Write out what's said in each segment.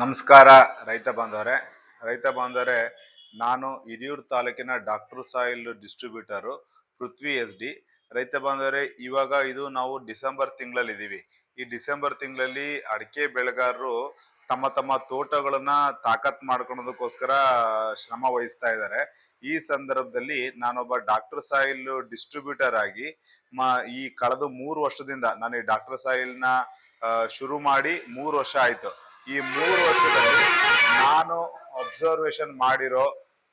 ನಮಸ್ಕಾರ ರೈತ ಬಾಂಧವರೇ. ರೈತ ಬಾಂಧವರೇ, ನಾನು ಹಿರಿಯೂರು ತಾಲೂಕಿನ doctor soil distributor, Prithvi S D. ರೈತ ಬಾಂಧವರೇ, ಇವಾಗ ಇದು ನಾವು ಡಿಸೆಂಬರ್ ತಿಂಗಳಲ್ಲಿ ಇದ್ದೀವಿ. ಈ ಡಿಸೆಂಬರ್ ತಿಂಗಳಲ್ಲಿ ಅಡಿಕೆ ಬೆಳೆಗಾರರು ತಮ್ಮ ತಮ್ಮ ತೋಟಗಳನ್ನ ತಾಕತ್ ಮಾಡ್ಕೊಳೋದಕ್ಕೋಸ್ಕರ ಶ್ರಮ ವಹಿಸ್ತಾ ಇದ್ದಾರೆ. ಈ ಸಂದರ್ಭದಲ್ಲಿ ನಾನೊಬ್ಬ ಡಾಕ್ಟರ್ ಸಾಯಿಲ್ ಡಿಸ್ಟ್ರಿಬ್ಯೂಟರ್ ಆಗಿ ಮ, ಈ ಕಳೆದ ಮೂರು ವರ್ಷದಿಂದ ನಾನು ಈ ಡಾಕ್ಟರ್ ಸಾಯಿಲ್ನ ಶುರು ಮಾಡಿ ಮೂರು ವರ್ಷ ಆಯ್ತು. ಈ ಮೂರು ವರ್ಷದಲ್ಲಿ ನಾನು ಅಬ್ಸರ್ವೇಷನ್ ಮಾಡಿರೋ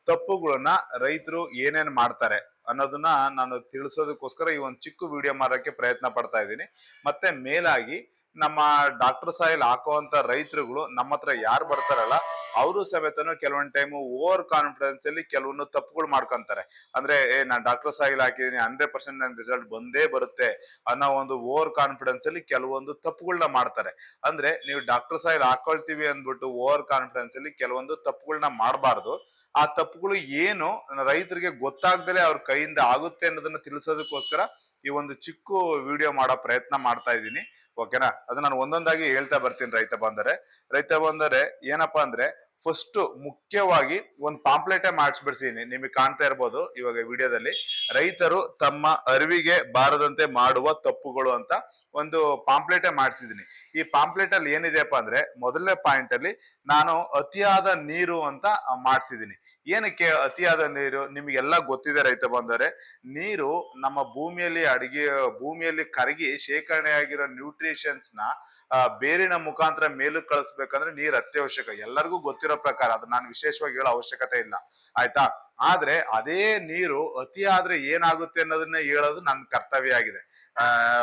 ತಪ್ಪುಗಳನ್ನ ರೈತರು ಏನೇನ್ ಮಾಡ್ತಾರೆ ಅನ್ನೋದನ್ನ ನಾನು ತಿಳಿಸೋದಕ್ಕೋಸ್ಕರ ಈ ಒಂದು ಚಿಕ್ಕ ವಿಡಿಯೋ ಮಾಡೋಕ್ಕೆ ಪ್ರಯತ್ನ ಪಡ್ತಾ ಇದ್ದೀನಿ. ಮತ್ತೆ ಮೇಲಾಗಿ ನಮ್ಮ ಡಾಕ್ಟರ್ ಸಾಯಿಲ್ ಹಾಕುವಂತ ರೈತರುಗಳು ನಮ್ಮ ಹತ್ರ ಯಾರು ಬರ್ತಾರಲ್ಲ, ಅವರು ಸಮೇತನು ಕೆಲವೊಂದು ಟೈಮು ಓವರ್ ಕಾನ್ಫಿಡೆನ್ಸ್ ಅಲ್ಲಿ ಕೆಲವೊಂದು ತಪ್ಪುಗಳು ಮಾಡ್ಕೊಂತಾರೆ. ಅಂದ್ರೆ, ಏ, ನಾನು ಡಾಕ್ಟರ್ ಸಾಯಿಲ್ ಹಾಕಿದೀನಿ ಹಂಡ್ರೆಡ್ ಪರ್ಸೆಂಟ್ ನನ್ನ ರಿಸಲ್ಟ್ ಬಂದೇ ಬರುತ್ತೆ ಅನ್ನೋ ಒಂದು ಓವರ್ ಕಾನ್ಫಿಡೆನ್ಸ್ ಅಲ್ಲಿ ಕೆಲವೊಂದು ತಪ್ಪುಗಳನ್ನ ಮಾಡ್ತಾರೆ. ಅಂದ್ರೆ, ನೀವು ಡಾಕ್ಟರ್ ಸಾಯಿಲ್ ಹಾಕೊಳ್ತೀವಿ ಅಂದ್ಬಿಟ್ಟು ಓವರ್ ಕಾನ್ಫಿಡೆನ್ಸ್ ಅಲ್ಲಿ ಕೆಲವೊಂದು ತಪ್ಪುಗಳನ್ನ ಮಾಡಬಾರ್ದು. ಆ ತಪ್ಪುಗಳು ಏನು ರೈತರಿಗೆ ಗೊತ್ತಾಗ್ದಲೆ ಅವ್ರ ಕೈಯಿಂದ ಆಗುತ್ತೆ ಅನ್ನೋದನ್ನ ತಿಳಿಸೋದಕ್ಕೋಸ್ಕರ ಈ ಒಂದು ಚಿಕ್ಕ ವಿಡಿಯೋ ಮಾಡೋ ಪ್ರಯತ್ನ ಮಾಡ್ತಾ ಇದ್ದೀನಿ. ಓಕೆನಾ ಅದು ನಾನು ಒಂದೊಂದಾಗಿ ಹೇಳ್ತಾ ಬರ್ತೀನಿ ರೈತ ಬಂದರೆ. ರೈತ ಬಂದರೆ ಏನಪ್ಪಾ ಅಂದ್ರೆ ಫಸ್ಟ್ ಮುಖ್ಯವಾಗಿ ಒಂದು ಪಾಂಪ್ಲೆಟೇ ಮಾಡಿಸ್ಬಿಡ್ತೀನಿ ನಿಮಗೆ ಕಾಣ್ತಾ ಇರ್ಬೋದು ಇವಾಗ ವಿಡಿಯೋದಲ್ಲಿ. ರೈತರು ತಮ್ಮ ಅರಿವಿಗೆ ಬಾರದಂತೆ ಮಾಡುವ ತಪ್ಪುಗಳು ಅಂತ ಒಂದು ಪಾಂಪ್ಲೆಟೇ ಮಾಡಿಸಿದೀನಿ. ಈ ಪಾಂಪ್ಲೆಟ್ ಅಲ್ಲಿ ಏನಿದೆಯಪ್ಪ ಅಂದ್ರೆ ಮೊದಲನೇ ಪಾಯಿಂಟ್ ಅಲ್ಲಿ ನಾನು ಅತಿಯಾದ ನೀರು ಅಂತ ಮಾಡಿಸಿದೀನಿ. ಏನಕ್ಕೆ ಅತಿಯಾದ ನೀರು? ನಿಮಗೆಲ್ಲ ಗೊತ್ತಿದೆ ರೈತ ಬಂದರೆ ನೀರು ನಮ್ಮ ಭೂಮಿಯಲ್ಲಿ ಅಡಿಗೆ ಭೂಮಿಯಲ್ಲಿ ಕರಗಿ ಶೇಖರಣೆ ಆಗಿರೋ ನ್ಯೂಟ್ರಿಷನ್ಸ್ನ ಆ, ಬೇರಿನ ಮುಖಾಂತರ ಮೇಲಕ್ಕೆ ಕಳಿಸ್ಬೇಕಂದ್ರೆ ನೀರ್ ಅತ್ಯವಶ್ಯಕ. ಎಲ್ಲರಿಗೂ ಗೊತ್ತಿರೋ ಪ್ರಕಾರ ಅದು ನಾನು ವಿಶೇಷವಾಗಿ ಹೇಳೋ ಅವಶ್ಯಕತೆ ಇಲ್ಲ. ಆಯ್ತಾ? ಆದ್ರೆ ಅದೇ ನೀರು ಅತಿ ಆದ್ರೆ ಏನಾಗುತ್ತೆ ಅನ್ನೋದನ್ನ ಹೇಳೋದು ನನ್ನ ಕರ್ತವ್ಯ ಆಗಿದೆ.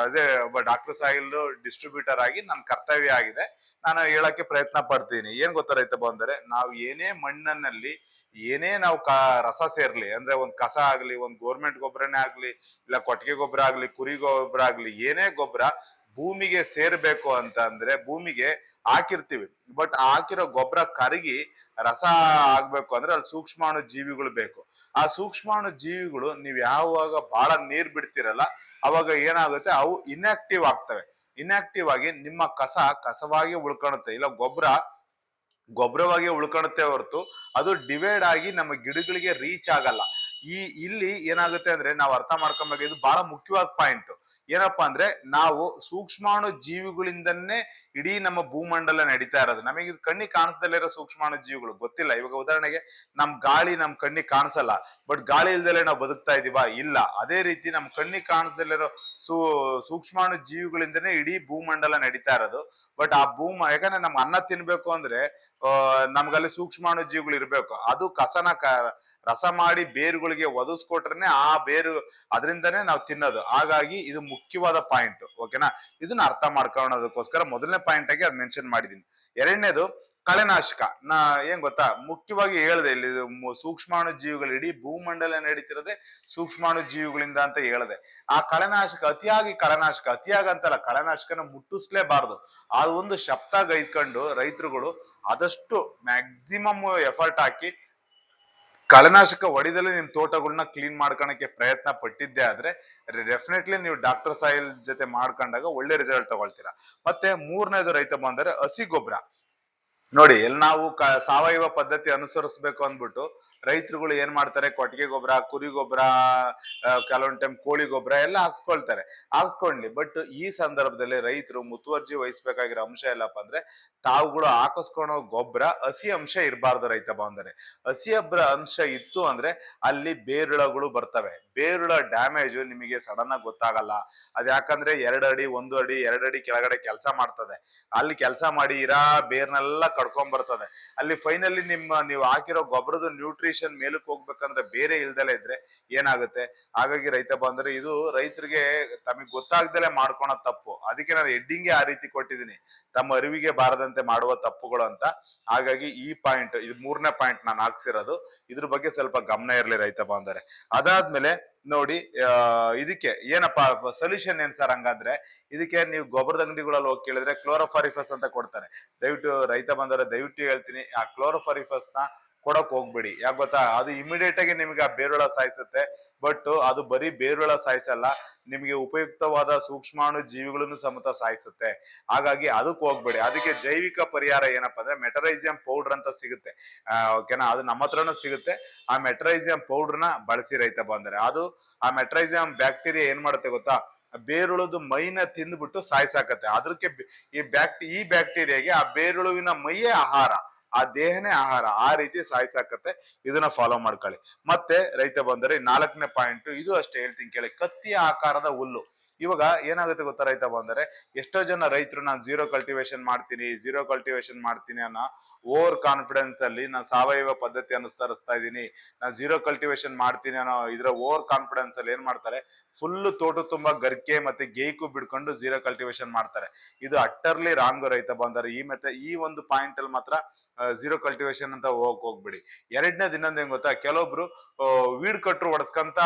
ಅದೇ ಒಬ್ಬ ಡಾಕ್ಟರ್ ಸಾಹಿಲ್ ಡಿಸ್ಟ್ರಿಬ್ಯೂಟರ್ ಆಗಿ ನನ್ನ ಕರ್ತವ್ಯ ಆಗಿದೆ. ನಾನು ಹೇಳಕ್ಕೆ ಪ್ರಯತ್ನ ಪಡ್ತೀನಿ. ಏನ್ ಗೊತ್ತಾರೈತಪ್ಪ ರೈತ ಬಂದರೆ, ನಾವು ಏನೇ ಮಣ್ಣಲ್ಲಿ ಏನೇ ನಾವು ಕ, ರಸ ಸೇರ್ಲಿ, ಅಂದ್ರೆ ಒಂದ್ ಕಸ ಆಗ್ಲಿ, ಒಂದ್ ಗೋರ್ಮೆಂಟ್ ಗೊಬ್ಬರನೇ ಆಗ್ಲಿ, ಇಲ್ಲ ಕೊಟ್ಟಿಗೆ ಗೊಬ್ಬರ ಆಗ್ಲಿ, ಕುರಿ ಗೊಬ್ಬರ ಆಗ್ಲಿ, ಏನೇ ಗೊಬ್ಬರ ಭೂಮಿಗೆ ಸೇರ್ಬೇಕು ಅಂತ ಅಂದ್ರೆ ಭೂಮಿಗೆ ಹಾಕಿರ್ತೀವಿ. ಬಟ್ ಹಾಕಿರೋ ಗೊಬ್ಬರ ಕರಗಿ ರಸ ಆಗ್ಬೇಕು ಅಂದ್ರೆ ಅಲ್ಲಿ ಸೂಕ್ಷ್ಮಾಣು ಜೀವಿಗಳು ಬೇಕು. ಆ ಸೂಕ್ಷ್ಮಾಣು ಜೀವಿಗಳು ನೀವ್ ಯಾವಾಗ ಬಹಳ ನೀರ್ ಬಿಡ್ತಿರಲ್ಲ, ಅವಾಗ ಏನಾಗುತ್ತೆ? ಅವು ಇನ್ಆಕ್ಟಿವ್ ಆಗ್ತವೆ. ಇನ್ಆಕ್ಟಿವ್ ಆಗಿ ನಿಮ್ಮ ಕಸ ಕಸವಾಗಿ ಉಳ್ಕೊಳುತ್ತೆ ಇಲ್ಲ ಗೊಬ್ಬರ ಗೊಬ್ಬರವಾಗಿ ಉಳ್ಕೊಳುತ್ತೆ ಹೊರತು ಅದು ಡಿವೈಡ್ ಆಗಿ ನಮ್ಮ ಗಿಡಗಳಿಗೆ ರೀಚ್ ಆಗಲ್ಲ. ಈ ಇಲ್ಲಿ ಏನಾಗುತ್ತೆ ಅಂದ್ರೆ ನಾವು ಅರ್ಥ ಮಾಡ್ಕೊಬೇಕು ಇದು ಬಹಳ ಮುಖ್ಯವಾದ ಪಾಯಿಂಟ್ ಏನಪ್ಪಾ ಅಂದ್ರೆ ನಾವು ಸೂಕ್ಷ್ಮಾಣು ಜೀವಿಗಳಿಂದನೇ ಇಡೀ ನಮ್ಮ ಭೂಮಂಡಲ ನಡೀತಾ ಇರೋದು. ನಮಗೆ ಕಣ್ಣಿಗೆ ಕಾಣಿಸ್ದಲ್ಲಿರೋ ಸೂಕ್ಷ್ಮಾಣು ಜೀವಿಗಳು ಗೊತ್ತಿಲ್ಲ. ಇವಾಗ ಉದಾಹರಣೆಗೆ ನಮ್ ಗಾಳಿ ನಮ್ ಕಣ್ಣಿಗೆ ಕಾಣಿಸಲ್ಲ. ಬಟ್ ಗಾಳಿ ಇಲ್ದಲೆ ನಾವು ಬದುಕ್ತಾ ಇದೀವಾ? ಇಲ್ಲ. ಅದೇ ರೀತಿ ನಮ್ ಕಣ್ಣಿಗೆ ಕಾಣಿಸ್ದಲ್ಲಿರೋ ಸೂ, ಸೂಕ್ಷ್ಮಾಣು ಜೀವಿಗಳಿಂದನೇ ಇಡೀ ಭೂಮಂಡಲ ನಡೀತಾ ಇರೋದು. ಬಟ್ ಆ ಭೂಮ, ಯಾಕಂದ್ರೆ ನಮ್ ಅನ್ನ ತಿನ್ಬೇಕು ಅಂದ್ರೆ ನಮ್ಗಲ್ಲಿ ಸೂಕ್ಷ್ಮಾಣು ಜೀವಿಗಳು ಇರ್ಬೇಕು. ಅದು ಕಸನ ಕ, ರಸ ಮಾಡಿ ಬೇರುಗಳಿಗೆ ಒದಗಿಸ್ಕೊಟ್ರೆ ಆ ಬೇರು ಅದರಿಂದನೇ ನಾವು ತಿನ್ನೋದು. ಹಾಗಾಗಿ ಇದು ಮುಖ್ಯವಾದ ಪಾಯಿಂಟ್ ಓಕೆನಾ ಇದನ್ನ ಅರ್ಥ ಮಾಡ್ಕೊಳ್ಳೋದಕ್ಕೋಸ್ಕರ ಮೊದಲನೇ ಪಾಯಿಂಟ್ ಆಗಿ ಅದ್ ಮೆನ್ಷನ್ ಮಾಡಿದೀನಿ. ಎರಡನೇದು ಕಳೆನಾಶಕ. ನಾ ಏನ್ ಗೊತ್ತಾ? ಮುಖ್ಯವಾಗಿ ಹೇಳ್ದೆ ಇಲ್ಲಿ ಸೂಕ್ಷ್ಮಾಣು ಜೀವಿಗಳು, ಇಡೀ ಭೂಮಂಡಲ ನಡೀತಿರೋದೆ ಸೂಕ್ಷ್ಮಾಣು ಜೀವಿಗಳಿಂದ ಅಂತ ಹೇಳ್ದೆ. ಆ ಕಳೆನಾಶಕ ಅತಿಯಾಗಿ ಕಳೆನಾಶಕ, ಅತಿಯಾಗಿ ಅಂತಲ್ಲ, ಕಳೆನಾಶಕನ ಮುಟ್ಟಿಸ್ಲೇಬಾರ್ದು. ಆ ಒಂದು ಶಬ್ದ ಗೈದ್ಕೊಂಡು ರೈತರುಗಳು ಆದಷ್ಟು ಮ್ಯಾಕ್ಸಿಮಮ್ ಎಫರ್ಟ್ ಹಾಕಿ ಕಳೆನಾಶಕ ಹೊಡಿದಲ್ಲೇ ನಿಮ್ ತೋಟಗಳನ್ನ ಕ್ಲೀನ್ ಮಾಡ್ಕೊಳಕ್ಕೆ ಪ್ರಯತ್ನ ಪಟ್ಟಿದ್ದೆ ಆದ್ರೆ ಡೆಫಿನೆಟ್ಲಿ ನೀವು ಡಾಕ್ಟರ್ ಸಾಯಿಲ್ ಜೊತೆ ಮಾಡ್ಕೊಂಡಾಗ ಒಳ್ಳೆ ರಿಸಲ್ಟ್ ತಗೊಳ್ತೀರಾ. ಮತ್ತೆ ಮೂರನೇದು ರೈತ ಬಂದರೆ ಹಸಿ ಗೊಬ್ಬರ ನೋಡಿ ಎಲ್ಲಿ ನಾವು ಸಾವಯವ ಪದ್ಧತಿ ಅನುಸರಿಸಬೇಕು ಅಂದ್ಬಿಟ್ಟು ರೈತರುಗಳು ಏನ್ ಮಾಡ್ತಾರೆ, ಕೊಟ್ಟಿಗೆ ಗೊಬ್ಬರ, ಕುರಿ ಗೊಬ್ಬರ ಕೆಲವೊಂದ್ ಟೈಮ್ ಕೋಳಿ ಗೊಬ್ಬರ ಎಲ್ಲ ಹಾಕ್ಸ್ಕೊಳ್ತಾರೆ. ಹಾಕ್ಕೊಂಡ್ಲಿ ಬಟ್ ಈ ಸಂದರ್ಭದಲ್ಲಿ ರೈತರು ಮುತುವರ್ಜಿ ವಹಿಸ್ಬೇಕಾಗಿರೋ ಅಂಶ ಎಲ್ಲಪ್ಪ ಅಂದ್ರೆ ತಾವುಗಳು ಹಾಕಿಸ್ಕೊಳೋ ಗೊಬ್ಬರ ಹಸಿ ಅಂಶ ಇರಬಾರ್ದು ರೈತ ಬಾಂಧವರೇ. ಹಸಿ ಅಬ್ರ ಅಂಶ ಇತ್ತು ಅಂದ್ರೆ ಅಲ್ಲಿ ಬೇರುಳಗಳು ಬರ್ತವೆ. ಬೇರುಳ ಡ್ಯಾಮೇಜ್ ನಿಮಗೆ ಸಡನ್ ಆಗಿ ಗೊತ್ತಾಗಲ್ಲ. ಅದ್ ಯಾಕಂದ್ರೆ ಎರಡು ಅಡಿ, ಒಂದು ಅಡಿ, ಎರಡು ಅಡಿ ಕೆಳಗಡೆ ಕೆಲಸ ಮಾಡ್ತದೆ. ಅಲ್ಲಿ ಕೆಲಸ ಮಾಡಿ ಇರಾ ಬೇರ್ನೆಲ್ಲ ಕಡ್ಕೊಂಡ್ ಬರ್ತದೆ. ಅಲ್ಲಿ ಫೈನಲಿ ನಿಮ್ಮ, ನೀವು ಹಾಕಿರೋ ಗೊಬ್ಬರದ ನ್ಯೂಟ್ರಿಷನ್ ಮೇಲಕ್ಕೆ ಹೋಗ್ಬೇಕಂದ್ರೆ ಬೇರೆ ಇಲ್ದಲೇ ಇದ್ರೆ ಏನಾಗುತ್ತೆ? ಹಾಗಾಗಿ ರೈತ ಬಂದ್ರೆ ಇದು ರೈತರಿಗೆ ತಮಗೆ ಗೊತ್ತಾಗ್ದಲೇ ಮಾಡ್ಕೊಳೋ ತಪ್ಪು. ಅದಕ್ಕೆ ನಾನು ಹೆಡ್ಡಿಂಗ್ ಆ ರೀತಿ ಕೊಟ್ಟಿದ್ದೀನಿ. ತಮ್ಮ ಅರಿವಿಗೆ ಬಾರದಂತೆ ಮಾಡುವ ತಪ್ಪುಗಳು ಅಂತ. ಹಾಗಾಗಿ ಈ ಪಾಯಿಂಟ್ ಇದು ಮೂರನೇ ಪಾಯಿಂಟ್ ನಾನು ಹಾಕ್ಸಿರೋದು. ಇದ್ರ ಬಗ್ಗೆ ಸ್ವಲ್ಪ ಗಮನ ಇರಲಿ ರೈತ ಬಾಂಧವರೇ. ಅದಾದ್ಮೇಲೆ ನೋಡಿ ಇದಕ್ಕೆ ಏನಪ್ಪಾ ಸೊಲ್ಯೂಷನ್ ಏನ್ ಸರ್ ಹಂಗಾದ್ರೆ, ಇದಕ್ಕೆ ನೀವು ಗೊಬ್ಬರದ ಅಂಗಡಿಗಳಲ್ಲಿ ಹೋಗಿ ಕೇಳಿದ್ರೆ ಕ್ಲೋರೋಫಾರಿಫಸ್ ಅಂತ ಕೊಡ್ತಾರೆ. ದಯವಿಟ್ಟು ರೈತ ಬಂದರೆ ದಯವಿಟ್ಟು ಹೇಳ್ತೀನಿ, ಆ ಕ್ಲೋರೋಫಾರಿಫಸ್ನ ಕೊಡಕ್ ಹೋಗ್ಬೇಡಿ. ಯಾಕೆ ಗೊತ್ತಾ? ಅದು ಇಮಿಡಿಯೇಟ್ ಆಗಿ ನಿಮ್ಗೆ ಆ ಬೇರುಳ ಸಾಯಿಸುತ್ತೆ. ಬಟ್ ಅದು ಬರೀ ಬೇರುಳ ಸಾಯಿಸಲ್ಲ, ನಿಮಗೆ ಉಪಯುಕ್ತವಾದ ಸೂಕ್ಷ್ಮಾಣು ಜೀವಿಗಳನ್ನು ಸಮೇತ ಸಾಯಿಸುತ್ತೆ. ಹಾಗಾಗಿ ಅದಕ್ಕೆ ಹೋಗ್ಬೇಡಿ. ಅದಕ್ಕೆ ಜೈವಿಕ ಪರಿಹಾರ ಏನಪ್ಪಾ ಅಂದ್ರೆ ಮೆಟರೈಸಿಯಂ ಪೌಡರ್ ಅಂತ ಸಿಗುತ್ತೆ. ಓಕೆನಾ ಅದು ನಮ್ಮ ಹತ್ರನೂ ಸಿಗುತ್ತೆ. ಆ ಮೆಟರೈಸಿಯಂ ಪೌಡರ್ನ ಬಳಸಿ ರೈತ ಬಂದರೆ. ಅದು ಆ ಮೆಟ್ರೈಸಿಯಂ ಬ್ಯಾಕ್ಟೀರಿಯಾ ಏನ್ ಮಾಡುತ್ತೆ ಗೊತ್ತಾ? ಬೇರುಳದು ಮೈನ ತಿಂದ್ಬಿಟ್ಟು ಸಾಯಿಸಾಕತ್ತೆ. ಅದಕ್ಕೆ ಈ ಬ್ಯಾಕ್ಟಿ, ಈ ಬ್ಯಾಕ್ಟೀರಿಯಾಗೆ ಆ ಬೇರುಳುವಿನ ಮೈಯೇ ಆಹಾರ. ಆ ದೇಹನೇ ಆಹಾರ, ಆ ರೀತಿ ಸಾಯಿಸಾಕತ್ತೆ, ಇದನ್ನ ಫಾಲೋ ಮಾಡ್ಕೊಳ್ಳಿ. ಮತ್ತೆ ರೈತ ಬಂದರೆ ನಾಲ್ಕನೇ ಪಾಯಿಂಟ್ ಇದು ಅಷ್ಟೇ ಹೇಳ್ತೀನಿ ಕೇಳಿ, ಕತ್ತಿಯ ಆಕಾರದ ಹುಲ್ಲು. ಇವಾಗ ಏನಾಗುತ್ತೆ ಗೊತ್ತಾ ರೈತ ಬಂದರೆ, ಎಷ್ಟೋ ಜನ ರೈತರು ನಾನು ಜೀರೋ ಕಲ್ಟಿವೇಶನ್ ಮಾಡ್ತೀನಿ ಜೀರೋ ಕಲ್ಟಿವೇಶನ್ ಮಾಡ್ತೀನಿ ಅನ್ನೋ ಓವರ್ ಕಾನ್ಫಿಡೆನ್ಸ್ ಅಲ್ಲಿ ನಾನು ಸಾವಯವ ಪದ್ಧತಿ ಅನುಸರಿಸ್ತಾ ಇದ್ದೀನಿ, ನಾನು ಜೀರೋ ಕಲ್ಟಿವೇಶನ್ ಮಾಡ್ತೀನಿ ಅನ್ನೋ ಇದರ ಓವರ್ ಕಾನ್ಫಿಡೆನ್ಸ್ ಅಲ್ಲಿ ಏನ್ ಮಾಡ್ತಾರೆ ಫುಲ್ ತೋಟ ತುಂಬಾ ಗರ್ಕೆ ಮತ್ತೆ ಗೇಕು ಬಿಡ್ಕೊಂಡು ಜೀರೋ ಕಲ್ಟಿವೇಶನ್ ಮಾಡ್ತಾರೆ. ಇದು ಅಟ್ಟರ್ಲಿ ರಾಂಗ್ ರೈತ ಬಂದರೆ. ಈ ಮತ್ತೆ ಈ ಒಂದು ಪಾಯಿಂಟ್ ಅಲ್ಲಿ ಮಾತ್ರ ಜೀರೋ ಕಲ್ಟಿವೇಶನ್ ಅಂತ ಹೋಗಕ್ ಹೋಗ್ಬಿಡಿ. ಎರಡನೇ ದಿನದ ಹೆಂಗ್ ಗೊತ್ತಾ? ಕೆಲವೊಬ್ರು ವೀಡ್ ಕಟ್ರು ಹೊಡ್ಸ್ಕಂತ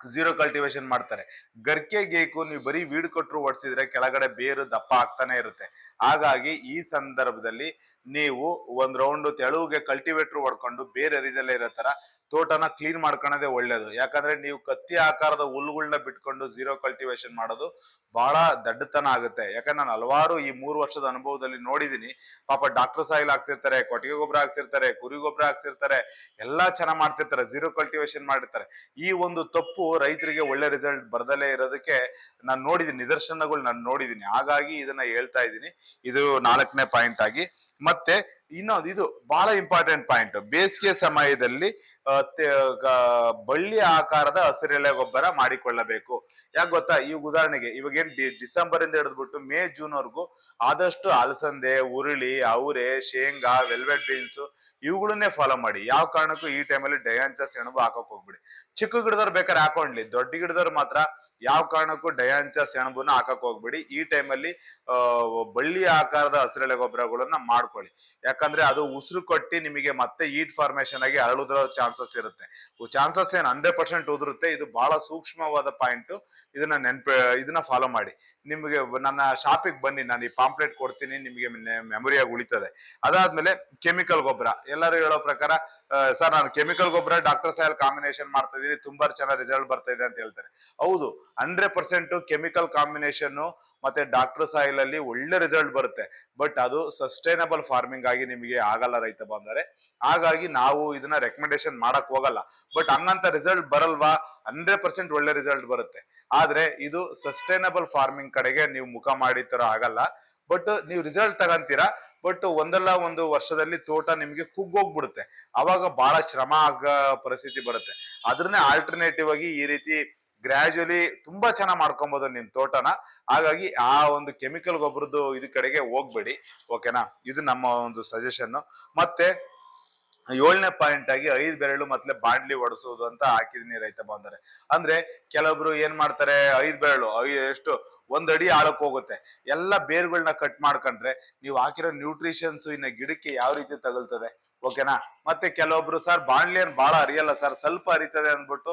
ಜೀರೋ ಕಲ್ಟಿವೇಶನ್ ಮಾಡ್ತಾರೆ. ಗರ್ಕೆ, ಗೇಕು, ನೀವು ಬರೀ ವೀಡ್ ಕಟ್ರು ಹೊಡ್ಸಿದ್ರೆ ಕೆಳಗಡೆ ಬೇರು ದಪ್ಪ ಆಗ್ತಾನೆ ಇರುತ್ತೆ. ಹಾಗಾಗಿ ಈ ಸಂದರ್ಭದಲ್ಲಿ ನೀವು ಒಂದ್ ರೌಂಡ್ ತೆಳುವಿಗೆ ಕಲ್ಟಿವೇಟರ್ ಹೊಡ್ಕೊಂಡು ಬೇರೆ ರೀತಿಯಲ್ಲೇ ಇರೋ ತರ ತೋಟನ ಕ್ಲೀನ್ ಮಾಡ್ಕೊಳ್ಳೋದೆ ಒಳ್ಳೇದು. ಯಾಕಂದ್ರೆ ನೀವು ಕತ್ತಿ ಆಕಾರದ ಹುಲ್ಲುಗಳನ್ನ ಬಿಟ್ಕೊಂಡು ಜೀರೋ ಕಲ್ಟಿವೇಶನ್ ಮಾಡೋದು ಬಹಳ ದಡ್ಡತನ ಆಗುತ್ತೆ. ಯಾಕಂದ್ರೆ ನಾನು ಹಲವಾರು ಈ ಮೂರು ವರ್ಷದ ಅನುಭವದಲ್ಲಿ ನೋಡಿದೀನಿ. ಪಾಪ ಡಾಕ್ಟರ್ ಸಾಯಿಲ್ ಹಾಕ್ಸಿರ್ತಾರೆ, ಕೊಟ್ಟಿಗೆ ಗೊಬ್ಬರ ಹಾಕ್ಸಿರ್ತಾರೆ, ಕುರಿ ಗೊಬ್ಬರ ಹಾಕ್ಸಿರ್ತಾರೆ, ಎಲ್ಲಾ ಚೆನ್ನಾಗಿ ಮಾಡ್ತಿರ್ತಾರೆ ಜೀರೋ ಕಲ್ಟಿವೇಶನ್ ಮಾಡಿರ್ತಾರೆ. ಈ ಒಂದು ತಪ್ಪು ರೈತರಿಗೆ ಒಳ್ಳೆ ರಿಸಲ್ಟ್ ಬರ್ದಲೇ ಇರೋದಕ್ಕೆ ನಾನು ನೋಡಿದೀನಿ, ನಿದರ್ಶನಗಳು ನಾನು ನೋಡಿದೀನಿ. ಹಾಗಾಗಿ ಇದನ್ನ ಹೇಳ್ತಾ ಇದ್ದೀನಿ. ಇದು ನಾಲ್ಕನೇ ಪಾಯಿಂಟ್ ಆಗಿ. ಮತ್ತೆ ಇನ್ನೊಂದು, ಇದು ಬಹಳ ಇಂಪಾರ್ಟೆಂಟ್ ಪಾಯಿಂಟ್ ಬೇಸಿಗೆ ಸಮಯದಲ್ಲಿ ಬಳ್ಳಿ ಆಕಾರದ ಹಸಿರೆಲೆ ಗೊಬ್ಬರ ಮಾಡಿಕೊಳ್ಳಬೇಕು. ಯಾಕೆ ಗೊತ್ತಾ? ಈ ಉದಾಹರಣೆಗೆ ಇವಾಗ ಏನ್ ಡಿಸೆಂಬರ್ ಇಂದ ಹಿಡಿದ್ಬಿಟ್ಟು ಮೇ ಜೂನ್ ವರೆಗೂ ಆದಷ್ಟು ಅಲಸಂದೆ, ಉರುಳಿ, ಅವರೆ, ಶೇಂಗಾ, ವೆಲ್ವೆಟ್ ಬೀನ್ಸ್ ಇವುಗಳನ್ನೇ ಫಾಲೋ ಮಾಡಿ. ಯಾವ ಕಾರಣಕ್ಕೂ ಈ ಟೈಮಲ್ಲಿ ಡಯಾಂಚಸ್ ಸೆಣಬು ಹಾಕಕ್ ಹೋಗ್ಬಿಡಿ. ಚಿಕ್ಕ ಗಿಡದವ್ರು ಬೇಕಾದ್ರೆ ಹಾಕೊಂಡ್ಲಿ ದೊಡ್ಡ ಗಿಡದವ್ರು ಮಾತ್ರ ಯಾವ ಕಾರಣಕ್ಕೂ ಡಯಾಂಚಸ್ ಸೆಣಬುನ ಹಾಕಕ್ ಹೋಗ್ಬಿಡಿ. ಈ ಟೈಮಲ್ಲಿ ಬಳ್ಳಿ ಆಕಾರದ ಹಸಿರೆಳೆ ಗೊಬ್ಬರಗಳನ್ನ ಮಾಡ್ಕೊಳ್ಳಿ. ಯಾಕಂದ್ರೆ ಅದು ಉಸಿರು ಕೊಟ್ಟಿ ನಿಮಗೆ ಮತ್ತೆ ಈಟ್ ಫಾರ್ಮೇಶನ್ ಆಗಿ ಅರಳುದ್ರ ಚಾನ್ಸಸ್ ಇರುತ್ತೆ. ಚಾನ್ಸಸ್ ಏನ್ ಹಂಡ್ರೆಡ್ ಪರ್ಸೆಂಟ್ ಉದುರುತ್ತೆ. ಇದು ಬಹಳ ಸೂಕ್ಷ್ಮವಾದ ಪಾಯಿಂಟ್ ಇದನ್ನ ನೆನ್ಪ, ಇದನ್ನ ಫಾಲೋ ಮಾಡಿ. ನಿಮಗೆ ನನ್ನ ಶಾಪಿಗೆ ಬನ್ನಿ. ನಾನು ಈ ಪಾಂಪ್ಲೆಟ್ ಕೊಡ್ತೀನಿ. ನಿಮಗೆ ಮೆಮೊರಿಯಾಗಿ ಉಳಿತದೆ. ಅದಾದ್ಮೇಲೆ ಕೆಮಿಕಲ್ ಗೊಬ್ಬರ. ಎಲ್ಲರೂ ಹೇಳೋ ಪ್ರಕಾರ ಸರ್, ನಾನು ಕೆಮಿಕಲ್ ಗೊಬ್ಬರ ಡಾಕ್ಟರ್ ಸಾಯಲ್ ಕಾಂಬಿನೇಷನ್ ಮಾಡ್ತಾ ಇದೀನಿ ತುಂಬಾ ಚೆನ್ನಾಗಿ ರಿಸಲ್ಟ್ ಬರ್ತಾ ಇದೆ ಅಂತ ಹೇಳ್ತಾರೆ. ಹೌದು ಹಂಡ್ರೆಡ್ ಪರ್ಸೆಂಟ್ ಕೆಮಿಕಲ್ ಕಾಂಬಿನೇಷನ್ ಮತ್ತೆ ಡಾಕ್ಟರ್ ಸಾಯಿಲ್ ಅಲ್ಲಿ ಒಳ್ಳೆ ರಿಸಲ್ಟ್ ಬರುತ್ತೆ. ಬಟ್ ಅದು ಸಸ್ಟೈನಬಲ್ ಫಾರ್ಮಿಂಗ್ ಆಗಿ ನಿಮಗೆ ಆಗಲ್ಲ ರೈತ ಬಂದರೆ. ಹಾಗಾಗಿ ನಾವು ಇದನ್ನ ರೆಕಮೆಂಡೇಶನ್ ಮಾಡಕ್ ಹೋಗಲ್ಲ. ಬಟ್ ಹಂಗಂತ ರಿಸಲ್ಟ್ ಬರಲ್ವಾ? ಹಂಡ್ರೆಡ್ ಪರ್ಸೆಂಟ್ ಒಳ್ಳೆ ರಿಸಲ್ಟ್ ಬರುತ್ತೆ. ಆದ್ರೆ ಇದು ಸಸ್ಟೈನಬಲ್ ಫಾರ್ಮಿಂಗ್ ಕಡೆಗೆ ನೀವು ಮುಖ ಮಾಡಿ ತರ ಆಗಲ್ಲ. ಬಟ್ ನೀವು ರಿಸಲ್ಟ್ ತಗಂತೀರಾ? ಬಟ್ ಒಂದಲ್ಲ ಒಂದು ವರ್ಷದಲ್ಲಿ ತೋಟ ನಿಮಗೆ ಕುಗ್ಗೋಗ್ಬಿಡುತ್ತೆ. ಅವಾಗ ಬಹಳ ಶ್ರಮ ಆಗ ಪರಿಸ್ಥಿತಿ ಬರುತ್ತೆ. ಅದ್ರನ್ನೇ ಆಲ್ಟರ್ನೇಟಿವ್ ಆಗಿ ಈ ರೀತಿ ಗ್ರಾಜುಲಿ ತುಂಬಾ ಚೆನ್ನಾಗಿ ಮಾಡ್ಕೊಬಹುದು ನಿಮ್ ತೋಟನ. ಹಾಗಾಗಿ ಆ ಒಂದು ಕೆಮಿಕಲ್ ಗೊಬ್ಬರದ್ದು ಇದು ಕಡೆಗೆ ಹೋಗ್ಬೇಡಿ ಓಕೆನಾ ಇದು ನಮ್ಮ ಒಂದು ಸಜೆಷನ್ ಮತ್ತೆ ಏಳನೇ ಪಾಯಿಂಟ್ ಆಗಿ ಐದು ಬೆರಳು ಮತ್ತೆ ಬಾಂಡ್ಲಿ ಒಡಿಸೋದು ಅಂತ ಹಾಕಿದೀನಿ ರೈತ ಬಂದರೆ ಅಂದ್ರೆ ಕೆಲವೊಬ್ರು ಏನ್ ಮಾಡ್ತಾರೆ, ಐದ್ ಬೆರಳು ಎಷ್ಟು? ಒಂದಡಿ ಅಡಿ ಆಳಕ್ ಹೋಗುತ್ತೆ. ಎಲ್ಲ ಬೇರುಗಳನ್ನ ಕಟ್ ಮಾಡ್ಕೊಂಡ್ರೆ ನೀವು ಹಾಕಿರೋ ನ್ಯೂಟ್ರಿಷನ್ಸ್ ಇನ್ನ ಗಿಡಕ್ಕೆ ಯಾವ ರೀತಿ ತಗಲ್ತದೆ? ಓಕೆನಾ ಮತ್ತೆ ಕೆಲವೊಬ್ರು, ಸರ್ ಬಾಣ್ಲಿ ಏನ್ ಬಹಳ ಅರಿಯಲ್ಲ ಸರ್, ಸ್ವಲ್ಪ ಅರಿತದೆ ಅಂದ್ಬಿಟ್ಟು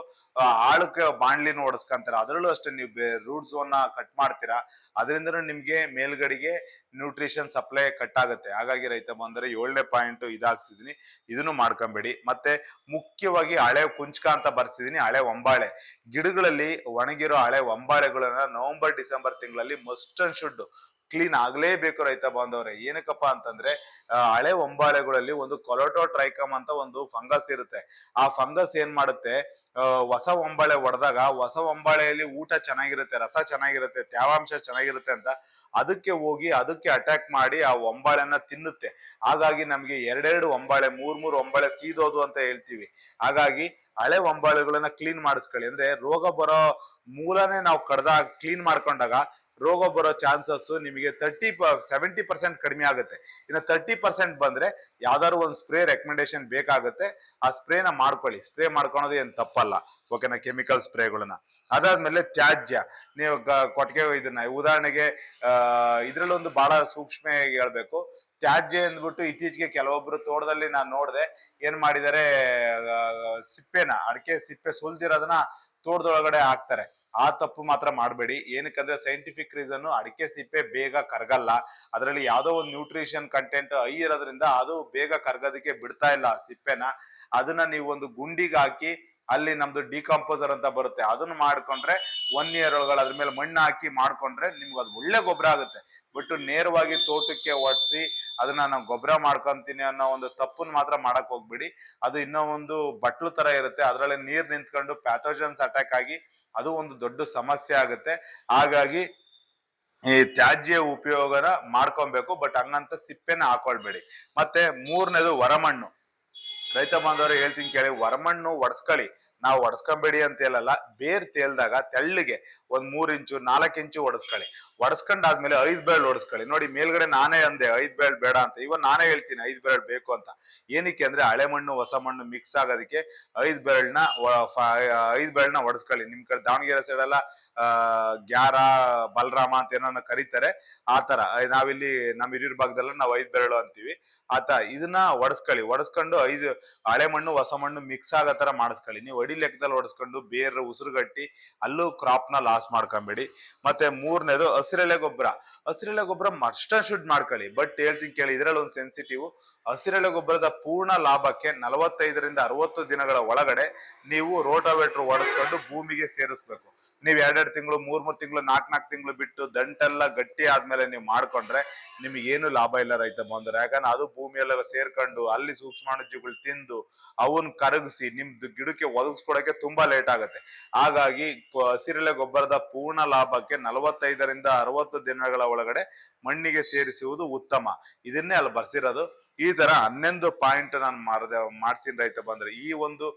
ಆಳಕ್ಕೆ ಬಾಣ್ಲಿನ ಓಡಿಸ್ಕೊಂತಾರೆ. ಅದರಲ್ಲೂ ಅಷ್ಟೇ ನೀವು ರೂಟ್ ಝೋನ್ ಕಟ್ ಮಾಡ್ತೀರಾ? ಅದರಿಂದ ನಿಮ್ಗೆ ಮೇಲ್ಗಡೆಗೆ ನ್ಯೂಟ್ರಿಷನ್ ಸಪ್ಲೈ ಕಟ್ ಆಗುತ್ತೆ ಹಾಗಾಗಿ ರೈತ ಬಂದರೆ ಏಳನೇ ಪಾಯಿಂಟ್ ಇದಾಗ್ಸಿದೀನಿ. ಇದನ್ನು ಮಾಡ್ಕೊಂಬೇಡಿ. ಮತ್ತೆ ಮುಖ್ಯವಾಗಿ ಹಳೆ ಕುಂಚ್ಕ ಅಂತ ಬರ್ಸಿದೀನಿ, ಹಳೆ ಒಂಬಾಳೆ. ಗಿಡಗಳಲ್ಲಿ ಒಣಗಿರೋ ಹಳೆ ಒಂಬಾಳೆಗಳನ್ನ ನವೆಂಬರ್, ಡಿಸೆಂಬರ್ ತಿಂಗಳಲ್ಲಿ ಮಸ್ಟ್ ಅಂಡ್ ಶುಡ್ ಕ್ಲೀನ್ ಆಗ್ಲೇಬೇಕು ರೈತ ಬಾಂಧವ್ರೆ. ಏನಕ್ಕಪ್ಪ ಅಂತಂದ್ರೆ ಹಳೆ ಒಂಬಾಳೆಗಳಲ್ಲಿ ಒಂದು ಕೊಲೊಟೋ ಟ್ರೈಕಮ್ ಅಂತ ಒಂದು ಫಂಗಸ್ ಇರುತ್ತೆ. ಆ ಫಂಗಸ್ ಏನ್ ಮಾಡುತ್ತೆ? ಹೊಸ ಒಂಬಾಳೆ ಹೊಡೆದಾಗ ಹೊಸ ಒಂಬಾಳೆಯಲ್ಲಿ ಊಟ ಚೆನ್ನಾಗಿರುತ್ತೆ, ರಸ ಚೆನ್ನಾಗಿರುತ್ತೆ, ತೇವಾಂಶ ಚೆನ್ನಾಗಿರುತ್ತೆ ಅಂತ ಅದಕ್ಕೆ ಹೋಗಿ ಅದಕ್ಕೆ ಅಟ್ಯಾಕ್ ಮಾಡಿ ಆ ಒಂಬಾಳೆನ ತಿನ್ನುತ್ತೆ. ಹಾಗಾಗಿ ನಮ್ಗೆ ಎರಡೆರಡು ಒಂಬಾಳೆ, ಮೂರ್ ಮೂರ್ ಒಂಬಾಳೆ ಸೀದೋದು ಅಂತ ಹೇಳ್ತೀವಿ. ಹಾಗಾಗಿ ಹಳೆ ಒಂಬಾಳೆಗಳನ್ನ ಕ್ಲೀನ್ ಮಾಡಿಸ್ಕೊಳ್ಳಿ. ಅಂದ್ರೆ ರೋಗ ಬರೋ ಮೂಲನೇ ನಾವು ಕಡ್ದಾಗ ಕ್ಲೀನ್ ಮಾಡ್ಕೊಂಡಾಗ ರೋಗ ಬರೋ ಚಾನ್ಸಸ್ ನಿಮಗೆ ತರ್ಟಿ ಸೆವೆಂಟಿ ಪರ್ಸೆಂಟ್ ಕಡಿಮೆ ಆಗುತ್ತೆ. ಇನ್ನು ತರ್ಟಿ ಪರ್ಸೆಂಟ್ ಬಂದ್ರೆ ಯಾವ್ದಾದ್ರು ಒಂದು ಸ್ಪ್ರೇ ರೆಕಮೆಂಡೇಶನ್ ಬೇಕಾಗುತ್ತೆ. ಆ ಸ್ಪ್ರೇನ ಮಾಡ್ಕೊಳ್ಳಿ. ಸ್ಪ್ರೇ ಮಾಡ್ಕೊಳೋದು ಏನು ತಪ್ಪಲ್ಲ. ಓಕೆನಾ ಕೆಮಿಕಲ್ ಸ್ಪ್ರೇಗಳನ್ನ. ಅದಾದ್ಮೇಲೆ ತ್ಯಾಜ್ಯ. ನೀವು ಕೊಟ್ಟಿಗೆ ಇದನ್ನ, ಉದಾಹರಣೆಗೆ ಇದ್ರಲ್ಲೊಂದು ಬಹಳ ಸೂಕ್ಷ್ಮ ಹೇಳ್ಬೇಕು. ತ್ಯಾಜ್ಯ ಅಂದ್ಬಿಟ್ಟು ಇತ್ತೀಚೆಗೆ ಕೆಲವೊಬ್ರು ತೋಟದಲ್ಲಿ ನಾನು ನೋಡಿದೆ, ಏನ್ ಮಾಡಿದ್ದಾರೆ ಸಿಪ್ಪೆನ, ಅಡಿಕೆ ಸಿಪ್ಪೆ ಸುಲ್ದಿರೋದನ್ನ ತೋಟದೊಳಗಡೆ ಹಾಕ್ತಾರೆ. ಆ ತಪ್ಪು ಮಾತ್ರ ಮಾಡಬೇಡಿ. ಏನಕ್ಕಂದ್ರೆ ಸೈಂಟಿಫಿಕ್ ರೀಸನ್ ಅಡಿಕೆ ಸಿಪ್ಪೆ ಬೇಗ ಕರಗಲ್ಲ. ಅದರಲ್ಲಿ ಯಾವುದೋ ಒಂದು ನ್ಯೂಟ್ರಿಷನ್ ಕಂಟೆಂಟ್ ಹೈ ಇರೋದ್ರಿಂದ ಅದು ಬೇಗ ಕರಗೋದಕ್ಕೆ ಬಿಡ್ತಾ ಇಲ್ಲ ಸಿಪ್ಪೆನ. ಅದನ್ನ ನೀವು ಒಂದು ಗುಂಡಿಗೆ ಹಾಕಿ ಅಲ್ಲಿ ನಮ್ದು ಡಿಕಾಂಪೋಸರ್ ಅಂತ ಬರುತ್ತೆ. ಅದನ್ನ ಮಾಡ್ಕೊಂಡ್ರೆ ಒನ್ ಇಯರ್ ಒಳಗಡೆ ಅದ್ರ ಮೇಲೆ ಮಣ್ಣು ಹಾಕಿ ಮಾಡ್ಕೊಂಡ್ರೆ ನಿಮ್ಗೆ ಅದು ಒಳ್ಳೆ ಗೊಬ್ಬರ ಆಗುತ್ತೆ. ಬಟ್ ನೇರವಾಗಿ ತೋಟಕ್ಕೆ ಒಡ್ಸಿ ಅದನ್ನ ನಾವು ಗೊಬ್ಬರ ಮಾಡ್ಕೊಂತೀನಿ ಅನ್ನೋ ಒಂದು ತಪ್ಪನ್ನ ಮಾತ್ರ ಮಾಡಕ್ ಹೋಗ್ಬಿಡಿ. ಅದು ಇನ್ನೂ ಒಂದು ಬಟ್ಲು ತರ ಇರುತ್ತೆ. ಅದರಲ್ಲಿ ನೀರ್ ನಿಂತ್ಕೊಂಡು ಪ್ಯಾಥೋಜನ್ಸ್ ಅಟ್ಯಾಕ್ ಆಗಿ ಅದು ಒಂದು ದೊಡ್ಡ ಸಮಸ್ಯೆ ಆಗುತ್ತೆ. ಹಾಗಾಗಿ ಈ ತ್ಯಾಜ್ಯ ಉಪಯೋಗನ ಮಾಡ್ಕೊಬೇಕು, ಬಟ್ ಹಂಗಂತ ಸಿಪ್ಪೆನ ಹಾಕೊಳ್ಬೇಡಿ. ಮತ್ತೆ ಮೂರನೇದು ಹೊರಮಣ್ಣು ರೈತ ಬಾಂಧವರು ಹೇಳ್ತೀನಿ ಕೇಳಿ ಹೊರಮಣ್ಣು ಒಡ್ಸ್ಕೊಳ್ಳಿ. ನಾವು ಒಡ್ಸ್ಕೊಂಬೇಡಿ ಅಂತ ಹೇಳಲ್ಲ, ಬೇರ್ ತೇಲ್ದಾಗ ತೆಳ್ಳಿಗೆ ಒಂದ್ ಮೂರ್ ಇಂಚು, ನಾಲ್ಕು ಇಂಚು ಒಡಸ್ಕೊಳ್ಳಿ ಒಡಸ್ಕೊಂಡಾದ್ಮೇಲೆ ಐದ್ ಬೆರಳು ಒಡಸ್ಕೊಳ್ಳಿ ನೋಡಿ, ಮೇಲ್ಗಡೆ ನಾನೇ ಅಂದೆ, ಐದ್ ಬೆರಳು ಬೇಡ ಅಂತ. ಇವಾಗ ನಾನೇ ಹೇಳ್ತೀನಿ, ಐದ್ ಬೆರಳು ಬೇಕು ಅಂತ. ಏನಕ್ಕೆ ಅಂದ್ರೆ, ಹಳೆ ಮಣ್ಣು, ಹೊಸ ಮಣ್ಣು ಮಿಕ್ಸ್ ಆಗೋದಕ್ಕೆ ಐದ್ ಬೆರಳನ್ನ ಐದ್ ಬೆರಳ್ನ ಒಡಸ್ಕೊಳ್ಳಿ ನಿಮ್ ಕಡೆ ದಾವಣಗೆರೆ ಸೈಡ್ ಎಲ್ಲ ಗ್ಯಾರ, ಬಲರಾಮ ಅಂತ ಏನನ್ನ ಕರೀತಾರೆ, ಆ ತರ. ನಾವಿಲ್ಲಿ ನಮ್ಮ ಹಿರಿಯರ ಭಾಗದಲ್ಲ ನಾವು ಐದ್ ಬೆರಳು ಅಂತೀವಿ. ಆತ ಇದನ್ನ ಒಡಸ್ಕೊಳ್ಳಿ ಒಡಸ್ಕೊಂಡು ಐದು, ಹಳೆ ಮಣ್ಣು, ಹೊಸ ಮಣ್ಣು ಮಿಕ್ಸ್ ಆಗೋ ತರ ಮಾಡಿಸ್ಕೊಳ್ಳಿ ನೀವು ಅಡಿ ಲೆಕ್ಕದಲ್ಲಿ ಒಡಸ್ಕೊಂಡು ಬೇರೆ ಉಸಿರುಗಟ್ಟಿ, ಅಲ್ಲೂ ಕ್ರಾಪ್ನ ಲಾಸ್ ಮಾಡ್ಕೊಂಬೇಡಿ. ಮತ್ತೆ ಮೂರನೇದು ಹಸಿರೆಲೆ ಗೊಬ್ಬರ. ಹಸಿರೆಲೆ ಗೊಬ್ಬರ ಮಸ್ಟ್ ಶುಡ್ ಮಾಡ್ಕೊಳ್ಳಿ. ಬಟ್ ಹೇಳ್ತೀನಿ ಕೇಳಿ, ಇದರಲ್ಲಿ ಒಂದು ಸೆನ್ಸಿಟಿವ್ ಹಸಿರೆಲೆ ಗೊಬ್ಬರದ ಪೂರ್ಣ ಲಾಭಕ್ಕೆ ನಲವತ್ತೈದರಿಂದ ಅರವತ್ತು ದಿನಗಳ ಒಳಗಡೆ ನೀವು ರೋಟಾವೇಟ್ರ್ ಓಡಿಸ್ಕೊಂಡು ಭೂಮಿಗೆ ಸೇರಿಸ್ಬೇಕು. ನೀವು ಎರಡೆರಡು ತಿಂಗಳು, ಮೂರ್ ಮೂರ್ ತಿಂಗಳು ನಾಲ್ಕ್ ನಾಲ್ಕು ತಿಂಗಳು ಬಿಟ್ಟು ದಂಟೆಲ್ಲ ಗಟ್ಟಿ ಆದ್ಮೇಲೆ ನೀವು ಮಾಡ್ಕೊಂಡ್ರೆ ನಿಮಗೆ ಏನು ಲಾಭ ಇಲ್ಲ ರೈತ ಬಂದ್ರೆ ಯಾಕಂದ್ರೆ ಅದು ಭೂಮಿಯೆಲ್ಲ ಸೇರ್ಕೊಂಡು ಅಲ್ಲಿ ಸೂಕ್ಷ್ಮಾಣುಜೀವಿಗಳು ತಿಂದು ಅವನ್ ಕರಗಿಸಿ ನಿಮ್ದು ಗಿಡಕ್ಕೆ ಒದಗಿಸ್ಕೊಡಕ್ಕೆ ತುಂಬಾ ಲೇಟ್ ಆಗುತ್ತೆ. ಹಾಗಾಗಿ ಹಸಿರೆಲೆ ಗೊಬ್ಬರದ ಪೂರ್ಣ ಲಾಭಕ್ಕೆ ನಲವತ್ತೈದರಿಂದ ಅರವತ್ತು ದಿನಗಳ ಒಳಗಡೆ ಮಣ್ಣಿಗೆ ಸೇರಿಸುವುದು ಉತ್ತಮ. ಇದನ್ನೇ ಅಲ್ಲಿ ಬರ್ಸಿರೋದು. ಈ ತರ ಹನ್ನೊಂದು ಪಾಯಿಂಟ್ ನಾನು ಮಾಡಿದೆ, ಮಾಡ್ಸಿನ ರೈತ ಬಂದ್ರೆ. ಈ ಒಂದು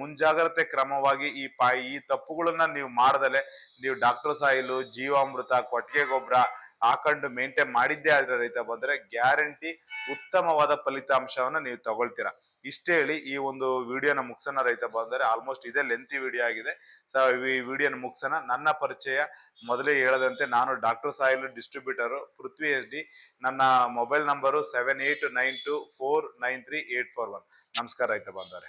ಮುಂಜಾಗ್ರತೆ ಕ್ರಮವಾಗಿ ಈ ಪಾಯಿ ಈ ತಪ್ಪುಗಳನ್ನ ನೀವು ಮಾಡದಲೆ ನೀವು ಡಾಕ್ಟರ್ ಸಾಯಿಲು ಜೀವಾಮೃತ, ಕೊಟ್ಟಿಗೆ ಗೊಬ್ಬರ ಹಾಕೊಂಡು ಮೇಂಟೈನ್ ಮಾಡಿದ್ದೇ ಆದ್ರೆ ರೈತ ಬಂದ್ರೆ ಗ್ಯಾರಂಟಿ ಉತ್ತಮವಾದ ಫಲಿತಾಂಶವನ್ನ ನೀವು ತಗೊಳ್ತೀರಾ. ಇಷ್ಟೇ ಹೇಳಿ ಈ ಒಂದು ವಿಡಿಯೋನ ಮುಗಿಸೋಣ ರೈತ ಬಂದರೆ ಆಲ್ಮೋಸ್ಟ್ ಇದೇ ಲೆಂತಿ ವಿಡಿಯೋ ಆಗಿದೆ. ಸೊ ಈ ವಿಡಿಯೋನ ಮುಗಿಸೋಣ. ನನ್ನ ಪರಿಚಯ ಮೊದಲೇ ಹೇಳದಂತೆ ನಾನು doctor soil distributor Prithvi S D ನನ್ನ mobile number seven eight nine two four nine three eight four one ನಮಸ್ಕಾರ ರೈತ ಬಂದರೆ